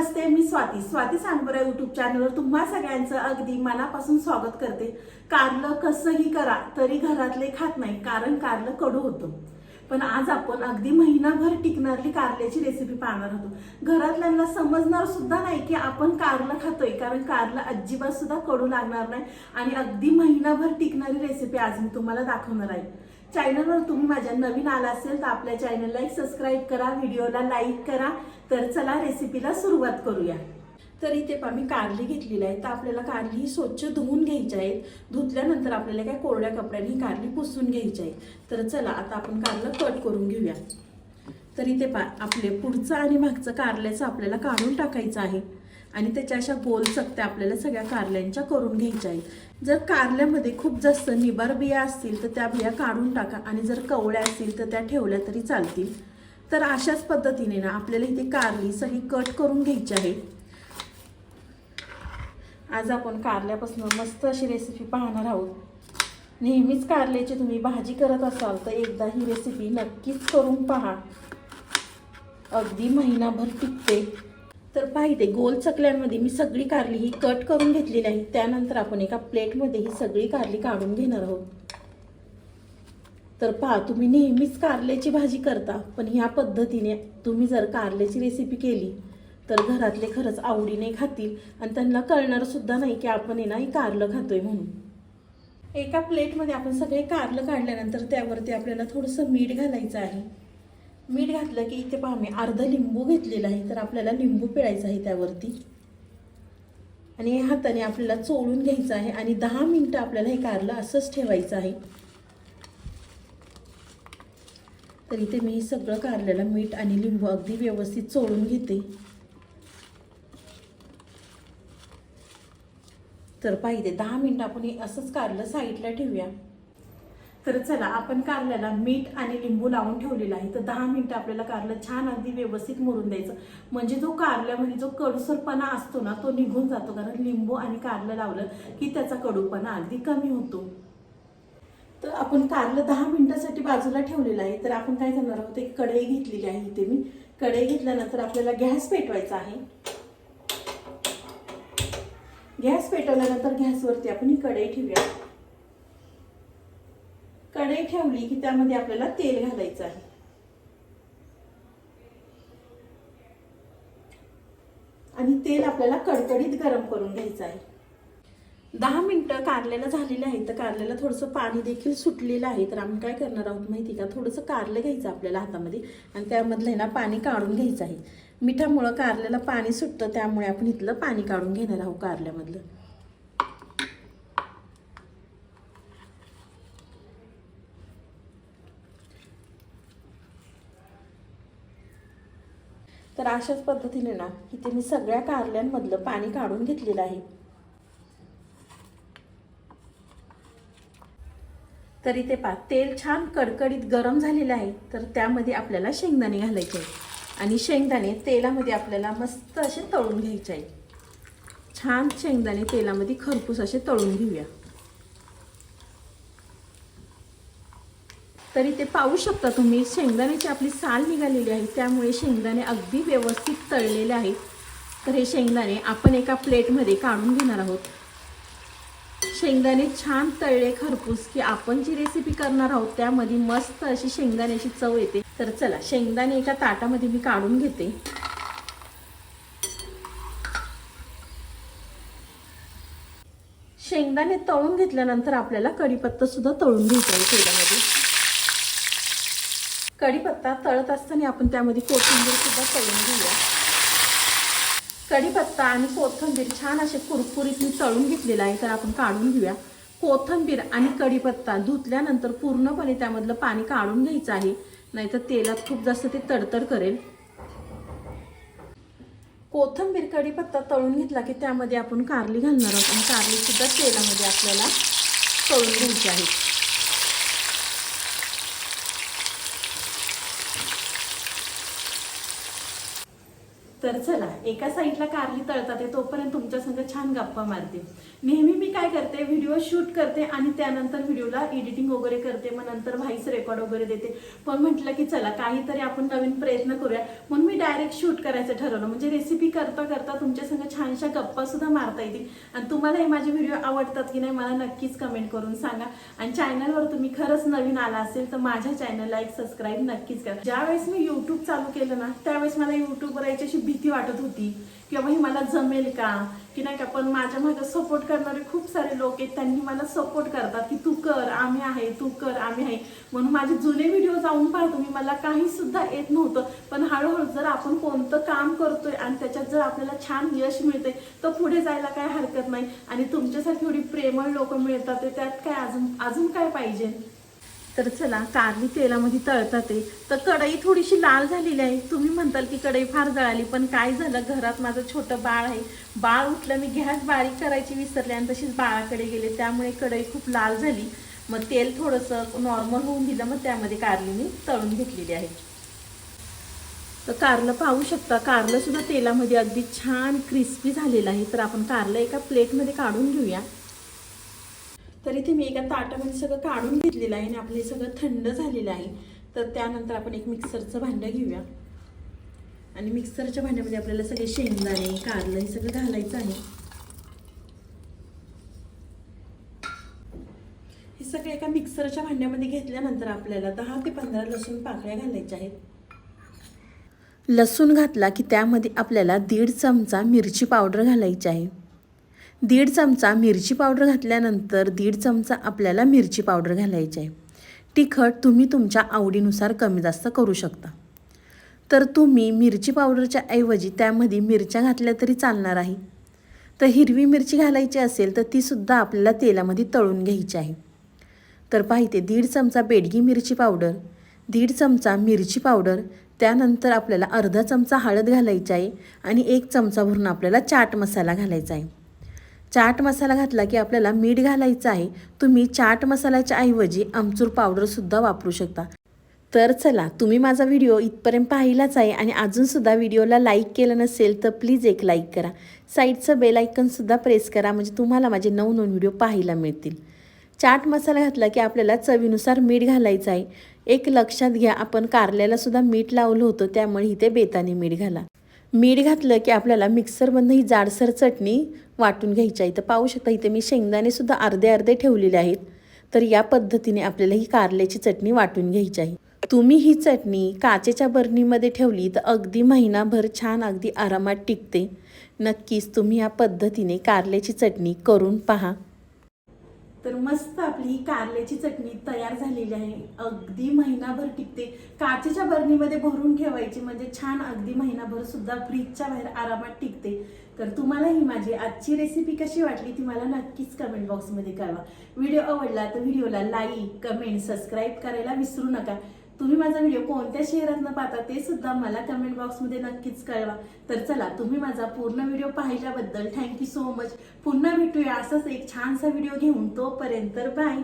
नमस्ते मी स्वाती. स्वाती सांगबरा युट्यूब चॅनलवर तुम्हा सगळ्यांचं अगदी मनापासून स्वागत करते. कारलं कसंही करा तरी घरातले खात नाही कारण कारलं कडू होतं. पण आज आपण अगदी महिनाभर टिकणारी कारल्याची रेसिपी पाहणार होतो घरातल्यांना समजणार सुद्धा नाही की आपण कारलं खातोय कारण कारलं अजिबात सुद्धा कडू लागणार नाही. आणि अगदी महिनाभर टिकणारी रेसिपी आज मी तुम्हाला दाखवणार आहे. चॅनलवर तुम्ही माझ्या नवीन आला असेल तर आपल्या चॅनलला एक सबस्क्राईब करा व्हिडिओला लाईक करा. तर चला रेसिपीला सुरुवात करूया. तर इथे पहा मी कारली घेतलेली आहे. तर आपल्याला कारली ही स्वच्छ धुवून घ्यायची आहेत. धुतल्यानंतर आपल्याला काय कोरड्या कपड्याने कारली पुसून घ्यायची आहे. तर चला आता आपण कारलं कट करून घेऊया. तर इथे पहा आपले पुढचं आणि मागचं कारल्याचं आपल्याला काढून टाकायचं आहे. आणि त्याच्या अशा गोल चकत्या आपल्याला सगळ्या कारल्यांच्या करून घ्यायच्या आहेत. जर कारल्यामध्ये खूप जास्त निबार बिया असतील तर त्या बिया काढून टाका. आणि जर कवळ्या असतील तर त्या ठेवल्या तरी चालतील. तर अशाच पद्धतीने ना आपल्याला इथे कारली सगळी कट करून घ्यायची आहे. आज आपण कारल्यापासून मस्त अशी रेसिपी पाहणार आहोत. नेहमीच कारल्याची तुम्ही भाजी करत असाल तर एकदा ही रेसिपी नक्कीच करून पहा. अगदी महिनाभर टिकते. तर पाहिजे गोल चकल्यांमध्ये मी सगळी कारली ही कट करून घेतलेली आहे. त्यानंतर आपण एका प्लेटमध्ये ही सगळी कारली काढून घेणार आहोत. तर पहा तुम्ही नेहमीच कारल्याची भाजी करता पण ह्या पद्धतीने तुम्ही जर कारल्याची रेसिपी केली तर घरातले खरंच आवडीने खातील आणि त्यांना कळणारसुद्धा नाही की आपण हे नाही कारलं खातोय म्हणून. एका प्लेटमध्ये आपण सगळे कारलं काढल्यानंतर त्यावरती आपल्याला थोडंसं मीठ घालायचं आहे. मीठ घातलं की इथे पहा मी अर्धा लिंबू घेतलेला आहे तर आपल्याला लिंबू पिळायचा आहे त्यावरती. आणि हे हाताने आपल्याला चोळून घ्यायचं आहे आणि दहा मिनटं आपल्याला हे कारलं असंच ठेवायचं आहे. तर इथे मी हे सगळं कारल्याला मीठ आणि लिंबू अगदी व्यवस्थित चोळून घेते. तर पाहिजे दहा मिनटं आपण हे असंच कारलं साईडला ठेवूया. तर चला आपण कारल्याला मीठ आणि लिंबू लावून ठेवलेला आहे. तर दहा मिनटं आपल्याला कारलं छान अगदी व्यवस्थित मुरून द्यायचं. म्हणजे जो कारल्यामध्ये म्हणजे जो कडूसरपणा असतो ना तो निघून जातो. कारण लिंबू आणि कारलं लावलं की त्याचा कडूपणा अगदी कमी होतो. तर आपण कारलं दहा मिनिटासाठी बाजूला ठेवलेलं आहे. तर आपण काय करणार आहोत? एक कढई घेतलेली आहे इथे मी. कढई घेतल्यानंतर आपल्याला गॅस पेटवायचा आहे. गॅस पेटवल्यानंतर गॅसवरती आपण ही कढई ठेवूया. कढई ठेवली की त्यामध्ये आपल्याला तेल घालायचं आहे. आणि तेल आपल्याला कडकडीत गरम करून घ्यायचं आहे. दहा मिनिटं कारल्याला झालेलं आहे तर कारल्याला थोडंसं पाणी देखील सुटलेलं आहे. तर आम्ही काय करणार आहोत माहिती का? थोडंसं कारलं घ्यायचं आपल्याला हातामध्ये आणि त्यामधलं आहे ना पाणी काढून घ्यायचं आहे. मिठामुळं कारल्याला पाणी सुटतं त्यामुळे आपण इथलं पाणी काढून घेणार आहोत कारल्यामधलं. तर अशाच पद्धतीने ना इथे मी सगळ्या कारल्यांमधलं पाणी काढून घेतलेलं आहे. तर इथे पा तेल छान कडकडीत गरम झालेलं आहे तर त्यामध्ये आपल्याला शेंगदाणे घालायचे आहे आणि शेंगदाणे तेलामध्ये आपल्याला मस्त असे तळून घ्यायचे आहे छान शेंगदाणे तेलामध्ये खरपूस असे तळून घेऊया. तरी ते पाहू शकता तुम्ही शेंगदाण्याची आपली साल निघालेली आहे त्यामुळे शेंगदाणे अगदी व्यवस्थित तळलेले आहेत. तर हे शेंगदाणे आपण एका प्लेटमध्ये काढून घेणार आहोत. शेंगदाणे छान तळले खरपूस की आपण जी रेसिपी करणार आहोत त्यामध्ये मस्त अशी शेंगदाण्याची चव येते. तर चला शेंगदाणे एका ताटामध्ये मी काढून घेते. शेंगदाणे तळून घेतल्यानंतर आपल्याला कढीपत्ता सुद्धा तळून घ्यायचा आहे तेलामध्ये. कढीपत्ता तळत असताना आपण त्यामध्ये कोथिंबीरसुद्धा तळून घेऊया. कढीपत्ता आणि कोथिंबीर छान असे कुरकुरीत मी तळून घेतलेला आहे तर आपण काढून घेऊया. कोथिंबीर आणि कढीपत्ता धुतल्यानंतर पूर्णपणे त्यामधलं पाणी काढून घ्यायचं आहे नाहीतर तेलात खूप जास्त ते तडतड करेल. कोथिंबीर कढीपत्ता तळून घेतला की त्यामध्ये आपण कारली घालणार आहोत आणि कारलीसुद्धा तेलामध्ये आपल्याला तळून घ्यायची आहे. तर चला एका साईडला कारली तळतात तोपर्यंत तुमच्या संग छान गप्पा मारते. नेहमी मी काय करते व्हिडिओ शूट करते आणि त्यानंतर व्हिडिओला एडिटिंग वगैरे करते मग नंतर व्हाईस रेकॉर्ड वगैरे देते. पण म्हटलं की चला काहीतरी आपण नवीन प्रयत्न करूया. म्हणून मी डायरेक्ट शूट करायचं ठरवलं. म्हणजे रेसिपी करता करता तुमच्या संग छानशा गप्पा सुद्धा मारता येतील. आणि तुम्हाला हे माझे व्हिडिओ आवडतात की नाही मला नक्कीच कमेंट करून सांगा. आणि चॅनलवर तुम्ही खरंच नवीन आला असेल तर माझ्या चॅनलला एक सबस्क्राईब नक्कीच करा. ज्यावेळेस मी युट्यूब चालू केलं ना त्यावेळेस मला युट्यूबवर याच्याशी भीती वाटत होती की बाबा हे मला जमेल का? की नाही का? पण माझ्या मागे सपोर्ट करणारे खूप सारे लोक आहेत. त्यांनी मला सपोर्ट करतात की तू कर आम्ही आहे तू कर आम्ही आहे. म्हणून माझे जुने व्हिडिओ जाऊन पाहतो मी मला काही सुद्धा येत नव्हतं. पण हळूहळू जर आपण कोणतं काम करतोय आणि त्याच्यात जर आपल्याला छान यश मिळते तर पुढे जायला काय हरकत नाही. आणि तुमच्यासारखी एवढी प्रेमळ लोक मिळतात त्यात काय अजून अजून काय पाहिजे? तर चला कारली तेलामध्ये तळतात ते. तर कढई थोडीशी लाल झालेली आहे. तुम्ही म्हणताल की कढई फार जळाली पण काय झालं? घरात माझं छोटं बाळ आहे. बाळ उठलं मी गॅस बारीक करायची विसरले आणि तशीच बाळाकडे गेले. त्यामुळे कढई खूप लाल झाली. मग तेल थोडंसं नॉर्मल होऊन दिलं मग त्यामध्ये कारली मी तळून घेतलेली आहे. तर कारलं पाहू शकता कारलंसुद्धा तेलामध्ये अगदी छान क्रिस्पी झालेलं आहे. तर आपण कारलं एका प्लेटमध्ये काढून घेऊया. तर इथे मी एका ताटामध्ये सगळं काढून घेतलेलं आहे आणि आपलं सगळं थंड झालेलं आहे. तर त्यानंतर आपण एक मिक्सरचं भांडं घेऊया. आणि मिक्सरच्या भांड्यामध्ये आपल्याला सगळे शेंगदाणे कारलं हे सगळं घालायचं आहे. हे सगळे एका मिक्सरच्या भांड्यामध्ये घेतल्यानंतर आपल्याला दहा ते पंधरा लसूण पाकळ्या घालायच्या आहेत. लसूण घातला की त्यामध्ये आपल्याला दीड चमचा मिरची पावडर घालायची आहे. दीड चमचा मिरची पावडर घातल्यानंतर दीड चमचा आपल्याला मिरची पावडर घालायची आहे. तिखट तुम्ही तुमच्या आवडीनुसार कमी जास्त करू शकता. तर तुम्ही मिरची पावडरच्या ऐवजी त्यामध्ये मिरच्या घातल्या तरी चालणार आहे. तर हिरवी मिरची घालायची असेल तर तीसुद्धा आपल्याला तेलामध्ये तळून घ्यायची आहे. तर पाहिजे दीड चमचा बेडगी मिरची पावडर दीड चमचा मिरची पावडर त्यानंतर आपल्याला अर्धा चमचा हळद घालायची आहे आणि एक चमचा भरून आपल्याला चाट मसाला घालायचा आहे. चाट मसाला घातला की आपल्याला मीठ घालायचं आहे तुम्ही चाट मसाल्याच्या ऐवजी आमचूर पावडरसुद्धा वापरू शकता. तर चला तुम्ही माझा व्हिडिओ इथपर्यंत पाहिलाच आहे आणि अजूनसुद्धा व्हिडिओला लाईक केलं नसेल तर प्लीज एक लाईक करा. साईडचं बेल आयकनसुद्धा प्रेस करा म्हणजे तुम्हाला माझे नवनवीन व्हिडिओ पाहायला मिळतील. चाट मसाला घातला की आपल्याला चवीनुसार मीठ घालायचं आहे. एक लक्षात घ्या आपण कारल्यालासुद्धा मीठ लावलं होतं त्यामुळे इथे बेताने मीठ घाला. मीठ घातलं की आपल्याला मिक्सरमधनं ही जाडसर चटणी वाटून घ्यायची आहे. तर पाहू शकता इथे मी शेंगदाणेसुद्धा अर्धे अर्धे ठेवलेले आहेत. तर या पद्धतीने आपल्याला ही कारल्याची चटणी वाटून घ्यायची आहे. तुम्ही ही चटणी काचेच्या बरणीमध्ये ठेवली तर अगदी महिनाभर छान अगदी आरामात टिकते. नक्कीच तुम्ही या पद्धतीने कारल्याची चटणी करून पहा. तर मस्त आपली ही कारल्याची चटणी तयार झालेली आहे. अगदी महिनाभर टिकते. काचेच्या बरणीमध्ये भरून ठेवायची म्हणजे छान अगदी महिनाभर सुद्धा फ्रीजच्या बाहेर आरामात टिकते. तर तुम्हाला ही माझी आजची रेसिपी कशी वाटली ती मला नक्कीच कमेंट बॉक्समध्ये कळवा. व्हिडिओ आवडला तर व्हिडिओला लाईक कमेंट सबस्क्राईब करायला विसरू नका. तुम्ही माझा व्हिडिओ कोणत्या शहरातनं पाहता ते सुद्धा मला कमेंट बॉक्समध्ये नक्कीच कळवा. तर चला तुम्ही माझा पूर्ण व्हिडिओ पाहिल्याबद्दल थँक्यू सो मच पुन्हा भेटूया असाच एक छानसा व्हिडिओ घेऊन तोपर्यंत बाय